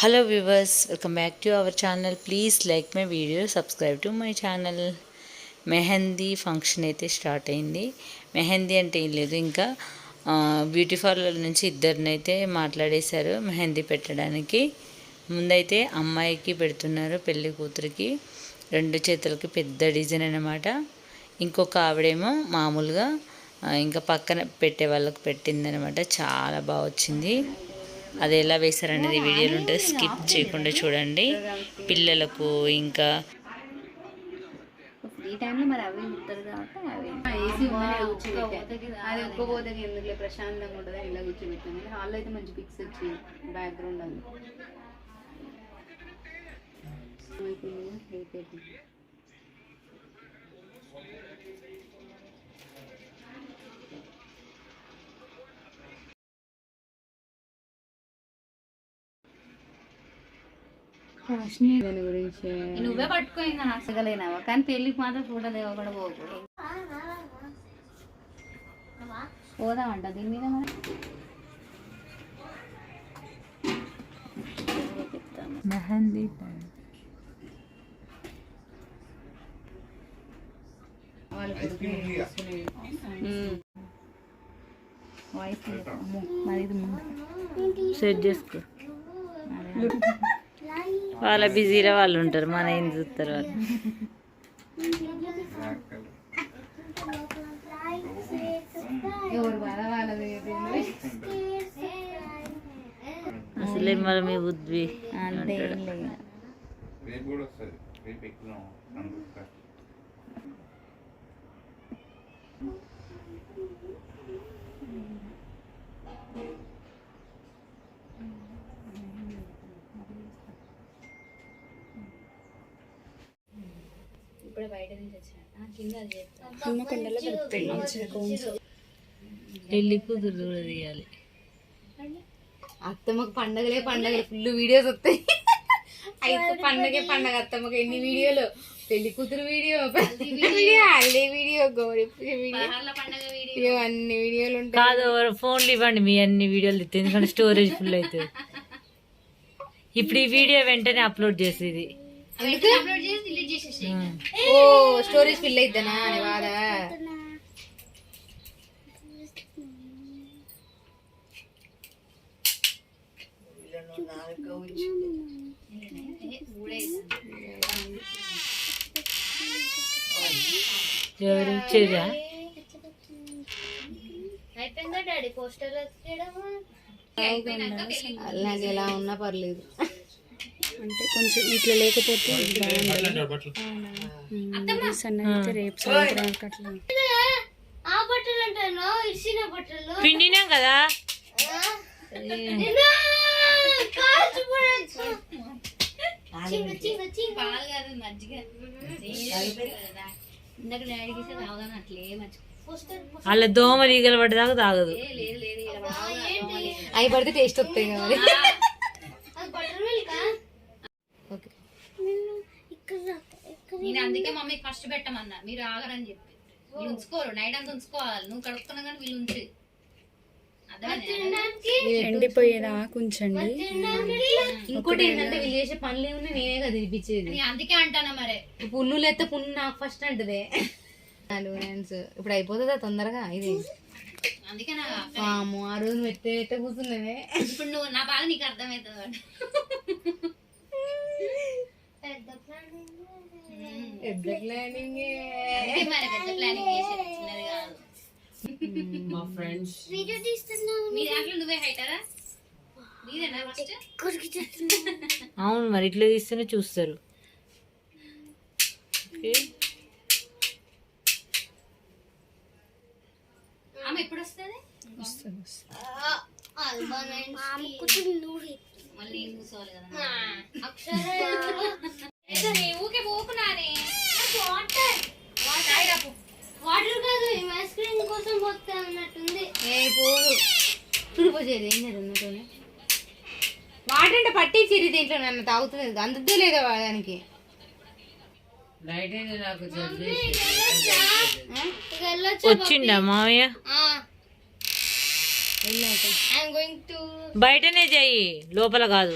Hello viewers welcome back to our channel please like my video subscribe to my channel mehndi function అయితే start అయింది. మెహందీ అంటే ఏం లేదు ఇంకా బ్యూటీ పార్లర్ నుంచి ఇద్దరిని అయితే మాట్లాడేశారు మెహందీ పెట్టడానికి. ముందైతే అమ్మాయికి పెడుతున్నారు పెళ్ళి కూతురికి. రెండు చేతులకి పెద్ద డిజైన్ అన్నమాట. ఇంకొక ఆవిడేమో మామూలుగా ఇంకా పక్కన పెట్టే వాళ్ళకి పెట్టిందనమాట చాలా బాగా వచ్చింది. అది ఎలా వేశారనేది వీడియోలో ఉంటుంది స్కిప్ చేయకుండా చూడండి. పిల్లలకు ఇంకా ఈ టైంలో మరి అవి ఉంటారు కాబట్టి అవి. ఏసీ ఉందని కూర్చోబెట్టాను అది ఒక్క పోతే ఎందుకులే ప్రశాంతంగా ఉంటుంది ఇలా కూర్చోబెట్టాను. హాల్లో అయితే మంచి పిక్స్ వచ్చి బ్యాక్గ్రౌండ్ అది దాని గురించి. నువ్వే పట్టుకోయింది అసగలేనావా కానీ పెళ్ళికి మాత్రం ఫోటో పోకూడదు పోదామంట దీని మీద మరి? మెహందీ సెట్ చేసుకో. వాళ్ళ బిజీలో వాళ్ళు ఉంటారు మన ఏం చూస్తారు వాళ్ళు. అసలే మరి మీ బుద్ధి చేస్తాను పెళ్ళి కూతురు కూడా తీయాలి. అత్తమ్మకు పండగలే పండగలే. ఫుల్ వీడియోస్ వస్తాయి. అయితే పండగే పండగ అత్తమ్మకు. ఎన్ని వీడియోలు? పెళ్ళి కూతురు వీడియో వీడియో అల్లే వీడియో గౌరీ వీడియో. పండగ అన్ని వీడియోలు ఉంటాయి. కాదు ఫోన్లు ఇవ్వండి. మీ అన్ని వీడియోలు ఎందుకంటే స్టోరేజ్ ఫుల్ అవుతుంది. ఇప్పుడు ఈ వీడియో వెంటనే అప్లోడ్ చేసేది. అప్లోడ్ చేసి డిలీట్ చేసేసి ఓ స్టోరీస్ ఫిల్ అయిద్దనా అని బాధ. ఎవరు? ఇచ్చేదా అయిపోయిందా డాడీ? పోస్టర్ నాకు ఎలా ఉన్నా పర్లేదు. అంటే కొంచెం ఇట్లా లేకపోతే సన్నగితే రేపు సాయంత్రానికి అట్లా పిండినాం కదా? వాళ్ళ దోమలు ఈగలు పడ్డదాకా తాగదు. అవి పడితే టేస్ట్ వస్తాయి కదా మరి. అది బటర్ మిల్క్ ఓకే నేను అందుకే మమ్మీ ఫస్ట్ పెట్టమన్నా మీరు ఆగరని చెప్పి. వీళ్ళు ఉంచుకోరు. నైట్ అంతా ఉంచుకోవాలి. నువ్వు కడుక్కున్నా కానీ వీళ్ళు ఉంచి. ఎండిపోయేదాకా ఉంచండి ఇంకోటి ఏంటంటే వీళ్ళు చేసే పనులు ఏమన్నా నేనే కదా తినిపించేది. నేను అందుకే అంటానా మరే? పున్నులు ఎత్తే పున్ను నాకు ఫస్ట్ అంటదే. హ్యాండ్స్ ఇప్పుడు అయిపోతుందా తొందరగా? ఇది. అందుకే నా ఆ రోజు మెత్తే ఎట్ట కూర్చున్నదే ఇప్పుడు నువ్వు నా బాధ నీకు అర్థమవుతుంది. పెద్ద పెద్ద ప్లానింగ్ మా ఫ్రెండ్స్ దాంట్లో నువ్వే. హైటరా అవును మరి ఇట్లా తీస్తేనే చూస్తారు. ఓకే. ఆమె ఎప్పుడు వస్తుంది? మళ్ళీ కూర్చోవాలి కదా? అక్షర. ఊకే పోకున్నానే. వాటర్. కాదు ఐస్ క్రీమ్ కోసం పోతా అన్నట్టుంది. ఏ పోదు. తుడిపోసేది ఏం జరుగుతుంది వాటర్ అంటే పట్టించిరి దీంట్లో నన్ను తాగుతుంది అందుద్దో లేదా దానికి? వచ్చిండా మావయ్య? బయటనే చెయ్యి లోపల కాదు.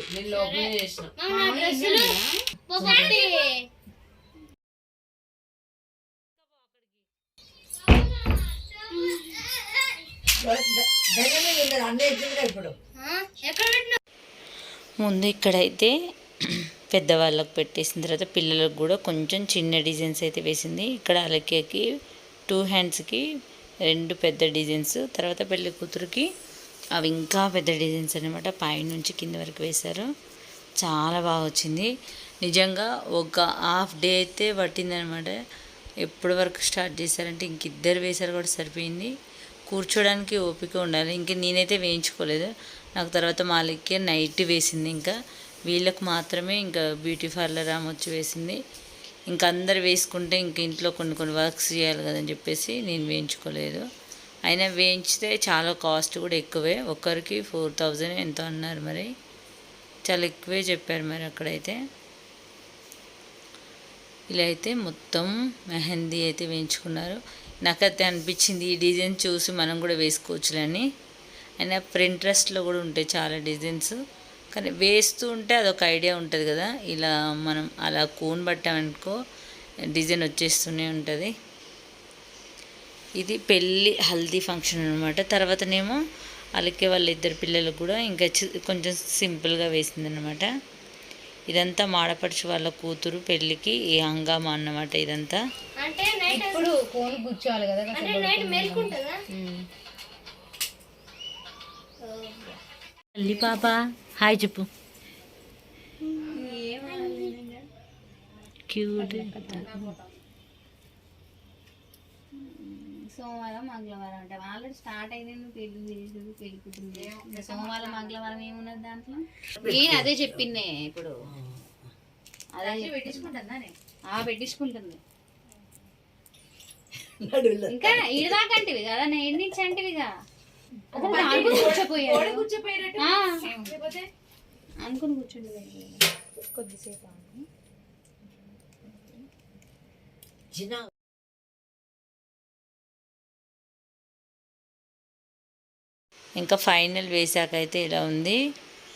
ముందు ఇక్కడైతే పెద్దవాళ్ళకు పెట్టేసిన తర్వాత పిల్లలకు కూడా కొంచెం చిన్న డిజైన్స్ అయితే వేసింది. ఇక్కడ అలకేకి టూ హ్యాండ్స్కి రెండు పెద్ద డిజైన్స్ తర్వాత పెళ్ళి కూతురికి అవి ఇంకా పెద్ద డిజైన్స్ అనమాట పైనుంచి కింద వరకు వేశారు. చాలా బాగా వచ్చింది. నిజంగా ఒక హాఫ్ డే అయితే పట్టిందనమాట ఎప్పటి వరకు స్టార్ట్ చేశారంటే ఇంక ఇద్దరు వేశారు కూడా సరిపోయింది. కూర్చోడానికి ఓపిక ఉండాలి. ఇంక నేనైతే వేయించుకోలేదు. నాకు తర్వాత మాలిక్కి నైట్ వేసింది ఇంకా. వీళ్ళకు మాత్రమే ఇంకా బ్యూటీ పార్లర్ ఆమె వచ్చి వేసింది. ఇంకా అందరు వేసుకుంటే ఇంక ఇంట్లో కొన్ని కొన్ని వర్క్స్ చేయాలి కదని చెప్పేసి నేను వేయించుకోలేదు. అయినా వేయించితే చాలా కాస్ట్ కూడా ఎక్కువే. ఒక్కరికి ఫోర్ థౌజండ్ ఎంతో అన్నారు మరి? చాలా ఎక్కువే చెప్పారు మరి అక్కడైతే. ఇలా అయితే మొత్తం మెహందీ అయితే వేయించుకున్నారు. నాకైతే అనిపించింది ఈ డిజైన్ చూసి మనం కూడా వేసుకోవచ్చులని అయినా ప్రింట్రెస్ట్లో కూడా ఉంటాయి చాలా డిజైన్స్. కానీ వేస్తూ ఉంటే అదొక ఐడియా ఉంటుంది కదా. ఇలా మనం అలా కూన్ పట్టామనుకో డిజైన్ వచ్చేస్తూనే ఉంటుంది. ఇది పెళ్ళి హల్దీ ఫంక్షన్ అనమాట తర్వాతనేమో అలకే వాళ్ళ ఇద్దరు పిల్లలకు కూడా ఇంకా చి- కొంచెం సింపుల్గా వేసిందనమాట ఇదంతా మాడపడుచు వాళ్ళ కూతురు పెళ్ళికి ఈ హంగామా అన్నమాట ఇదంతా. అంటే నైట్ ఇప్పుడు ఫోన్ కూర్చోవాలి కదా కాసేపు అంటే నైట్ మేల్కుంటుందా తల్లి పాప. హాయ్ చెప్పు. క్యూట్. సోమవారం మంగళవారం అంటే. ఆల్రెడీ స్టార్ట్ అయింది పెళ్ళి చేసుడు పెళ్ళి కుటుంబం సోమవారం మంగళవారం ఏమున్నది దాంట్లో? నేను అదే చెప్పిందే ఇప్పుడు. అదే పెట్టించుకుంటుందా ఆ పెట్టించుకుంటుంది. ఇంకా ఈడదాకంటివి కదా నేను ఎన్ని అనుకుని కూర్చోపోయాడు ఆ. అనుకుని కూర్చుండి కొద్దిసేపు. ఇంకా ఫైనల్ వేసాక అయితే ఇలా ఉంది.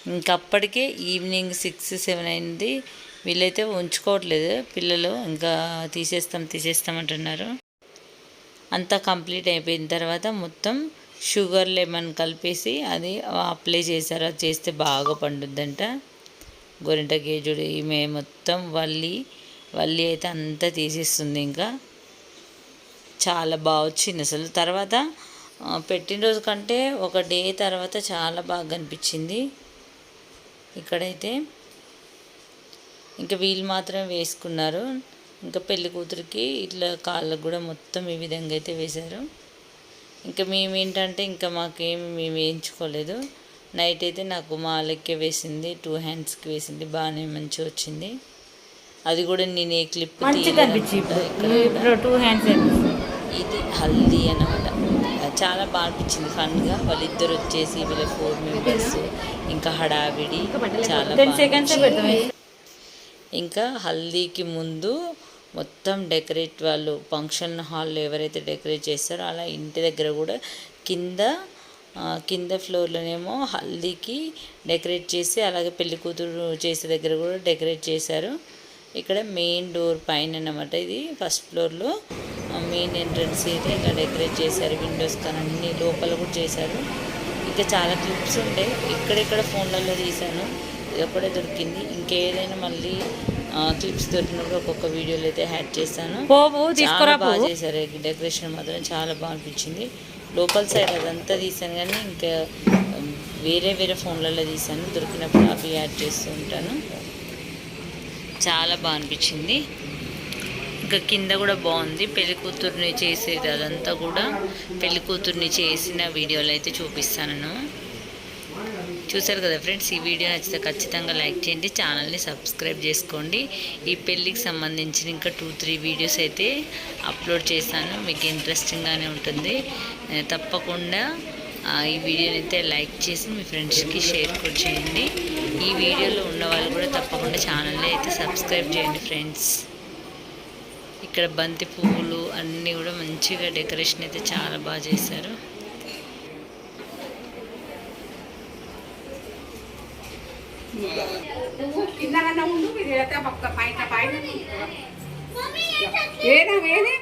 ఇంకప్పటికే ఈవినింగ్ సిక్స్ సెవెన్ అయింది. వీళ్ళైతే ఉంచుకోవట్లేదు. పిల్లలు ఇంకా తీసేస్తాం తీసేస్తాం అంటున్నారు. అంతా కంప్లీట్ అయిపోయిన తర్వాత మొత్తం షుగర్ లెమన్ కలిపేసి అది అప్లై చేశారు. అది చేస్తే బాగా పండుద్దంట. గోరింట గేజుడు ఈమె మొత్తం వల్లి వల్లి అయితే అంతా తీసేస్తుంది ఇంకా. చాలా బాగా వచ్చింది అసలు. తర్వాత పెట్టిన రోజు కంటే ఒక డే తర్వాత చాలా బాగా అనిపించింది. ఇక్కడైతే ఇంకా వీళ్ళు మాత్రమే వేసుకున్నారు. ఇంకా పెళ్ళి కూతురికి ఇట్లా కాళ్ళకు కూడా మొత్తం ఈ విధంగా అయితే వేశారు. ఇంకా మేము ఏంటంటే ఇంకా మాకేమి మేము వేయించుకోలేదు. నైట్ అయితే నాకు మాలకే వేసింది టూ హ్యాండ్స్కి వేసింది బాగానే మంచిగా వచ్చింది. అది కూడా నేను ఏ క్లిప్ టూ హ్యాండ్స్ ఇది హల్దీ అన్నమాట. చాలా బాగా అనిపించింది ఫన్గా. వాళ్ళిద్దరు వచ్చేసి వీళ్ళ ఫోర్ మెంబర్స్ ఇంకా హడావిడి చాలా. ఇంకా హల్దీకి ముందు మొత్తం డెకరేట్ వాళ్ళు ఫంక్షన్ హాల్లో ఎవరైతే డెకరేట్ చేస్తారో అలా ఇంటి దగ్గర కూడా కింద కింద ఫ్లోర్లోనేమో హల్దీకి డెకరేట్ చేసి అలాగే పెళ్ళి కూతురు చేసే దగ్గర కూడా డెకరేట్ చేశారు. ఇక్కడ మెయిన్ డోర్ పైన అన్నమాట ఇది ఫస్ట్ ఫ్లోర్లో మెయిన్ ఎంట్రన్స్ అయితే ఇక్కడ డెకరేట్ చేశారు విండోస్ కానీ అన్ని లోపల కూడా చేశారు. ఇంకా చాలా క్లిప్స్ ఉంటాయి ఇక్కడెక్కడ ఫోన్లలో తీశాను. ఇది ఒకటే దొరికింది. ఇంకేదైనా మళ్ళీ క్లిప్స్ దొరికినప్పుడు ఒక్కొక్క వీడియోలో అయితే యాడ్ చేస్తాను చాలా బాగా చేశారు. డెకరేషన్ మాత్రం చాలా బాగా అనిపించింది. లోపల సైడ్ అదంతా తీసాను కానీ ఇంకా వేరే వేరే ఫోన్లలో తీసాను దొరికినప్పుడు అవి యాడ్ చేస్తూ ఉంటాను. చాలా బాగా అనిపించింది. ఇంకా కింద కూడా బాగుంది. పెళ్ళి కూతుర్ని చేసేది అదంతా కూడా పెళ్ళి కూతుర్ని చేసిన వీడియోలు అయితే చూపిస్తాను. చూసారు కదా ఫ్రెండ్స్ ఈ వీడియో నచ్చితే ఖచ్చితంగా లైక్ చేయండి ఛానల్ని సబ్స్క్రైబ్ చేసుకోండి. ఈ పెళ్ళికి సంబంధించిన ఇంకా టూ త్రీ వీడియోస్ అయితే అప్లోడ్ చేశాను మీకు ఇంట్రెస్టింగ్గానే ఉంటుంది. తప్పకుండా ఈ వీడియోని అయితే లైక్ చేసి మీ ఫ్రెండ్స్కి షేర్ కూడా చేయండి. ఈ వీడియోలో ఉన్న వాళ్ళు కూడా తప్పకుండా ఛానల్ని అయితే సబ్స్క్రైబ్ చేయండి ఫ్రెండ్స్. ఇక్కడ బంతి పువ్వులు అన్నీ కూడా మంచిగా డెకరేషన్ అయితే చాలా బాగా చేశారు. నువ్వు కింద ఉండు మీరు వెళ్తే పక్క పైన పైన ఏనా వేరే